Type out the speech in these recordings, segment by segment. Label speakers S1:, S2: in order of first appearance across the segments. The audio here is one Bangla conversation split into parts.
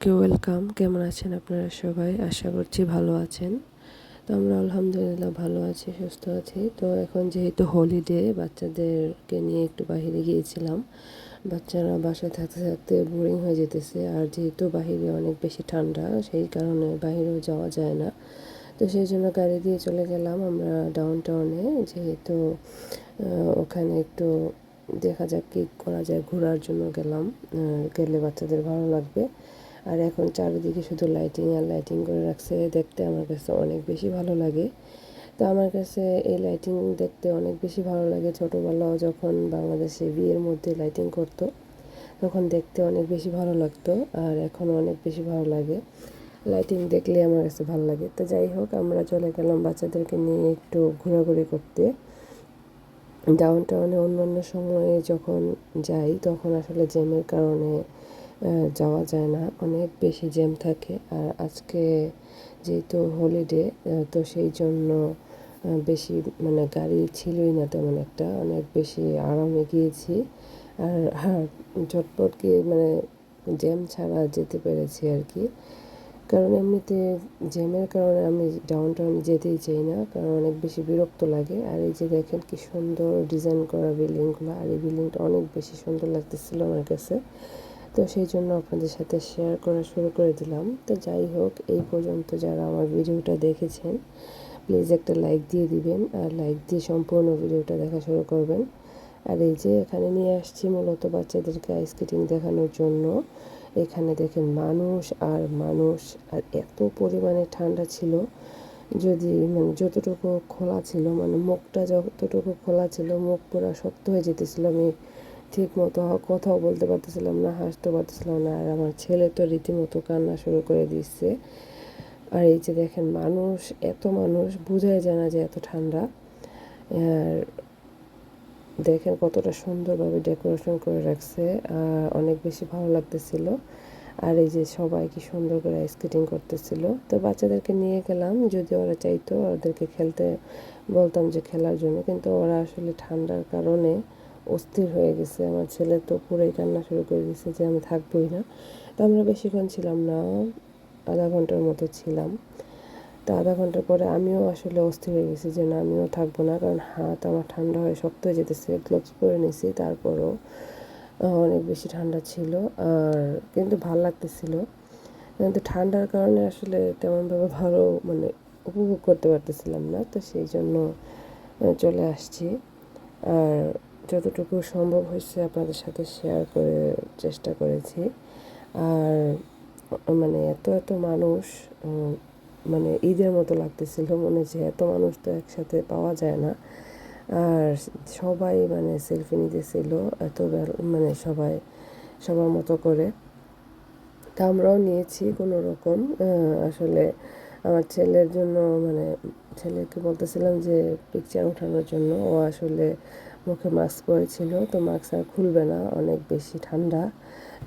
S1: সবাইকে ওয়েলকাম কেমন আছেন আপনারা সবাই? আশা করছি ভালো আছেন। তো আমরা আলহামদুলিল্লাহ ভালো আছি, সুস্থ আছি। তো এখন যেহেতু হলিডে বাচ্চাদেরকে নিয়ে একটু বাহিরে গিয়েছিলাম। বাচ্চারা বাসায় থাকতে থাকতে বোরিং হয়ে যেতেছে। আর যেহেতু বাহিরে অনেক বেশি ঠান্ডা, সেই কারণে বাহিরেও যাওয়া যায় না। তো সেই জন্য গাড়ি দিয়ে চলে গেলাম আমরা ডাউন টাউনে যেহেতু ওখানে একটু দেখা যাক কী করা যায়। ঘোরার জন্য গেলাম। গেলে বাচ্চাদের ভালো লাগবে। আর এখন চারিদিকে শুধু লাইটিং আর লাইটিং করে রাখছে, দেখতে আমার কাছে অনেক বেশি ভালো লাগে। তো আমার কাছে এই লাইটিং দেখতে অনেক বেশি ভালো লাগে। ছোটোবেলাও যখন বাংলাদেশে বিয়ের মধ্যে লাইটিং করতো, তখন দেখতে অনেক বেশি ভালো লাগতো আর এখন অনেক বেশি ভালো লাগে। লাইটিং দেখলে আমার কাছে ভালো লাগে। তো যাই হোক, আমরা চলে গেলাম বাচ্চাদেরকে নিয়ে একটু ঘোরাঘুরি করতে। ডাউন টাউনে অন্যান্য সময়ে যখন যাই, তখন আসলে জ্যামের কারণে যাওয়া যায় না। অনেক বেশি জ্যাম থাকে। আর আজকে যেহেতু হলিডে তো সেই জন্য বেশি মানে গাড়ি ছিলই না তেমন একটা। অনেক বেশি আরামে গিয়েছি। আর হ্যাঁ ঝটপট গিয়ে মানে জ্যাম ছাড়া যেতে পেরেছি আর কি। কারণ এমনিতে জ্যামের কারণে আমি ডাউন টাউন যেতেই চাই না। কারণ অনেক বেশি বিরক্ত লাগে। আর এই যে দেখেন কি সুন্দর ডিজাইন করা বিল্ডিংগুলো আর এই বিল্ডিংটা অনেক বেশি সুন্দর লাগতেছিল আমার কাছে। তো সেই জন্য আপনাদের সাথে শেয়ার করা শুরু করে দিলাম। তো যাই হোক, এই পর্যন্ত যারা আমার ভিডিওটা দেখেছেন প্লিজ একটা লাইক দিয়ে দিবেন আর লাইক দিয়ে সম্পূর্ণ ভিডিওটা দেখা শুরু করবেন। আর এই যে এখানে নিয়ে আসছি মূলত বাচ্চাদেরকে আইস স্কেটিং দেখানোর জন্য। এখানে দেখেন মানুষ আর মানুষ, আর এত পরিমাণে ঠান্ডা ছিল। যদি মানে যতটুকু খোলা ছিল মানে মুখটা যতটুকু খোলা ছিল, মুখ পুরো শক্ত হয়ে যেতেছিল। আমি ঠিক মতো কথাও বলতে পারতেছিলাম না, হাসতে পারতেছিলাম না। আর আমার ছেলে তো রীতিমতো কান্না শুরু করে দিচ্ছে আর এই যে দেখেন, মানুষ, এত মানুষ বোঝাই যায় না যে এত ঠান্ডা। আর দেখেন কতটা সুন্দরভাবে ডেকোরেশন করে রাখছে অনেক বেশি ভালো লাগতেছিল। আর এই যে সবাই কি সুন্দর করে স্কেটিং করতেছিল। তো বাচ্চাদেরকে নিয়ে গেলাম, যদি ওরা চাইতো, ওদেরকে খেলতে বলতাম যে খেলার জন্য। কিন্তু ওরা আসলে ঠান্ডার কারণে অস্থির হয়ে গেছে। আমার ছেলে তো পুরোই কান্না শুরু করে দিয়েছে যে আমি থাকবোই না। তো আমরা বেশিক্ষণ ছিলাম না, আধা ঘণ্টার মতো ছিলাম। তো আধা ঘণ্টা পরে আমিও আসলে অস্থির হয়ে গেছি যে না, আমিও থাকব না। কারণ হাত আমার ঠান্ডা হয়ে শক্ত হয়ে যেতেছে গ্লোভস পরে নিয়েছি তারপরও অনেক বেশি ঠান্ডা ছিল। আর কিন্তু ভালো লাগতেছিল। কিন্তু ঠান্ডার কারণে আসলে তেমনভাবে ভালো মানে উপভোগ করতে পারতেছিলাম না। তো সেই জন্য চলে আসছি। আর যতটুকু সম্ভব হয়েছে আপনাদের সাথে শেয়ার করে চেষ্টা করেছি। আর মানে এত এত মানুষ মানে ঈদের মতো লাগতেছিল মনে হচ্ছে এত মানুষ তো একসাথে পাওয়া যায় না। আর সবাই মানে সেলফি নিতেছিল এত মানে সবাই, সবার মতো করে। তা আমরাও নিয়েছি কোনো রকম আসলে আমার ছেলের জন্য মানে ছেলেকে বলতেছিলাম যে পিকচার ওঠানোর জন্য। ও আসলে মুখে মাস্ক পরেছিল, তো মাস্ক আর খুলবে না, অনেক বেশি ঠান্ডা।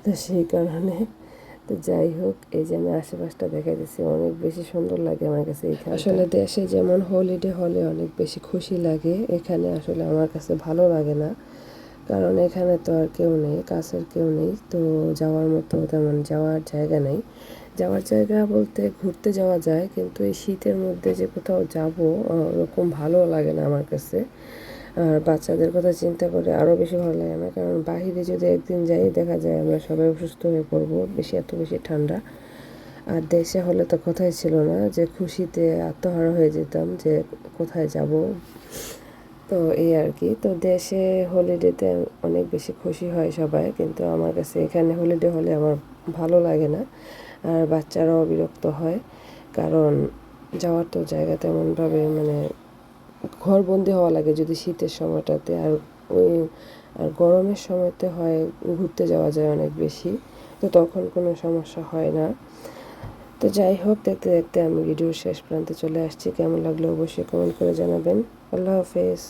S1: তো সেই কারণে, তো যাই হোক, এই যে আমি আশেপাশটা দেখা দিচ্ছি অনেক বেশি সুন্দর লাগে আমার কাছে এখানে আসলে দেশে যেমন হলিডে হলে অনেক বেশি খুশি লাগে, এখানে আসলে আমার কাছে ভালো লাগে না। কারণ এখানে তো আর কেউ নেই, কাছের কেউ নেই, তো যাওয়ার মতো তেমন যাওয়ার জায়গা নেই। যাওয়ার জায়গা বলতে ঘুরতে যাওয়া যায়, কিন্তু এই শীতের মধ্যে যে কোথাও যাব ওরকম ভালো লাগে না আমার কাছে। আর বাচ্চাদের কথা চিন্তা করে আরও বেশি ভালো লাগে না, কারণ বাহিরে যদি একদিন যাই, দেখা যায় আমরা সবাই অসুস্থ হয়ে পড়ব, বেশি, এত বেশি ঠান্ডা। আর দেশে হলে তো কথাই ছিল না যে খুশিতে আত্মহারা হয়ে যেতাম যে কোথায় যাব। তো এই আর কি, তো দেশে হলিডেতে অনেক বেশি খুশি হয় সবাই, কিন্তু আমার কাছে এখানে হলিডে হলে আমার ভালো লাগে না। আর বাচ্চারাও বিরক্ত হয়। কারণ যাওয়ার তো জায়গা তেমনভাবে মানে ঘরবন্দি হওয়া লাগে যদি শীতের সময়টাতে। আর ওই, আর গরমের সময়তে হয় ঘুরতে যাওয়া যায় অনেক বেশি। তো তখন কোনো সমস্যা হয় না। তো যাই হোক, দেখতে দেখতে আমি ভিডিওর শেষ প্রান্তে চলে আসছি। কেমন লাগল অবশ্যই কমেন্ট করে জানাবেন। আল্লাহ হাফেজ।